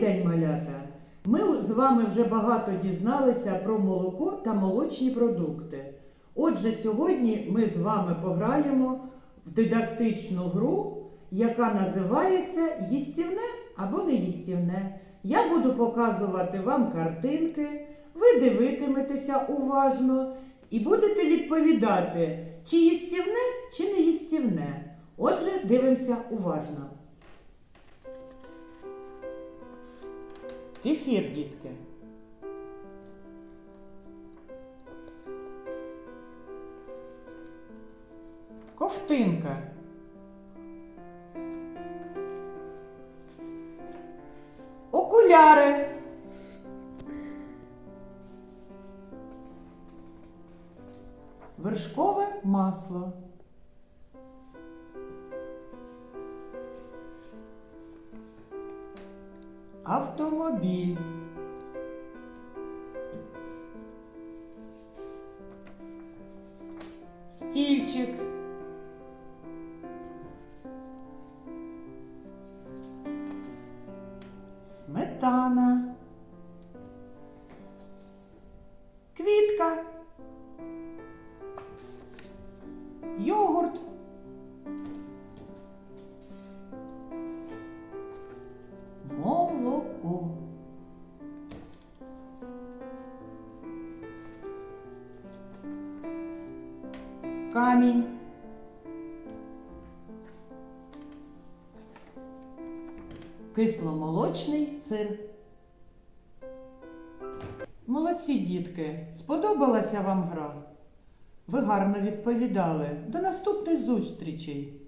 день, малята! Ми з вами вже багато дізналися про молоко та молочні продукти. Отже, сьогодні ми з вами пограємо в дидактичну гру, яка називається їстівне або неїстівне. Я буду показувати вам картинки, ви дивитиметеся уважно і будете відповідати, чи їстівне, чи неїстівне. Отже, дивимося уважно. Кефір, дітки. Ковтинка. Окуляри. Вершкове масло. Автомобіль. Стільчик. Сметана. Квітка. Йогурт. Камінь. Кисломолочний сир. Молодці, дітки! Сподобалася вам гра? Ви гарно відповідали. До наступних зустрічей!